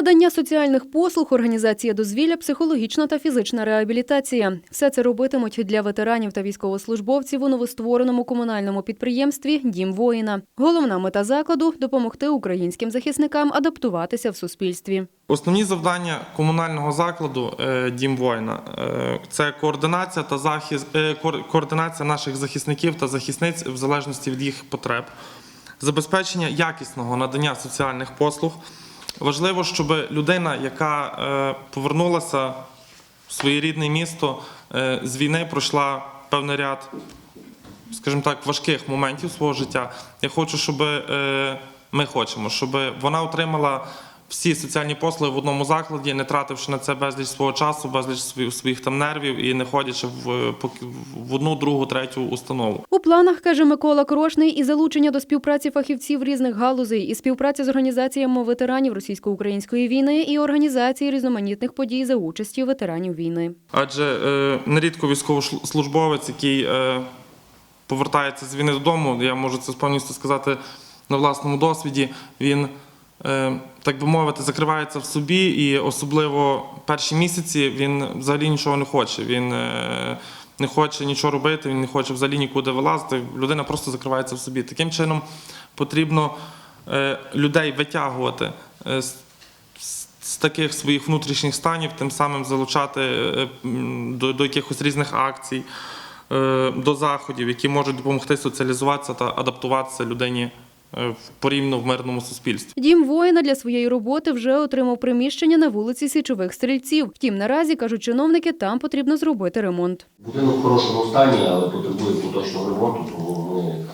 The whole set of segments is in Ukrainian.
Надання соціальних послуг, організація дозвілля, психологічна та фізична реабілітація. Все це робитимуть для ветеранів та військовослужбовців у новоствореному комунальному підприємстві Дім воїна. Головна мета закладу допомогти українським захисникам адаптуватися в суспільстві. Основні завдання комунального закладу е, Дім воїна е, це координація та захист е, координація наших захисників та захисниць в залежності від їх потреб, забезпечення якісного надання соціальних послуг. Важливо, щоб людина, яка е, повернулася в своє рідне місто е, з війни, пройшла певний ряд скажімо так, важких моментів свого життя. Я хочу, щоб е, ми хочемо, щоб вона отримала всі соціальні послуги в одному закладі, не тративши на це безліч свого часу, безліч своїх, там нервів і не ходячи в, в одну, другу, третю установу. Планах, каже Микола Крошний, і залучення до співпраці фахівців різних галузей, і співпраця з організаціями ветеранів російсько-української війни, і організації різноманітних подій за участю ветеранів війни. Адже е, нерідко військовослужбовець, який е, повертається з війни додому, я можу це повністю сказати на власному досвіді, він, е, так би мовити, закривається в собі, і особливо перші місяці він взагалі нічого не хоче. Він е, не хоче нічого робити, він не хоче взагалі нікуди вилазити. Людина просто закривається в собі. Таким чином потрібно е, людей витягувати. е, з- таких своїх внутрішніх станів, тим самим залучати е, до, до якихось різних акцій, до заходів, які можуть допомогти соціалізуватися та адаптуватися людині порівняно в мирному суспільстві. Дім воїна для своєї роботи вже отримав приміщення на вулиці Січових Стрільців. Втім, наразі кажуть чиновники, там потрібно зробити ремонт. Будинок в хорошому стані, але потребує поточного ремонту, тому ми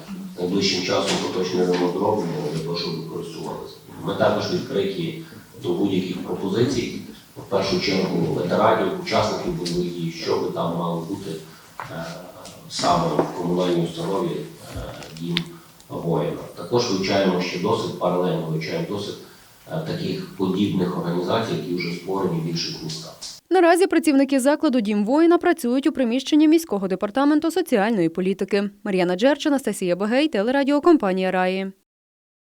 найближчим часом поточний ремонт робимо для того, щоб ви користувалися. Ми також відкриті до будь-яких пропозицій, в першу чергу ветеранів, учасників бойових дій, що би там мало бути е, саме в комунальній установі е, дім воїна. Також вивчаємо ще досить паралельно, вивчаємо досить е, таких подібних організацій, які вже створені в інших містах. Наразі працівники закладу Дім воїна працюють у приміщенні міського департаменту соціальної політики. Мар'яна Джерч, Анастасія Багей, телерадіокомпанія Раї.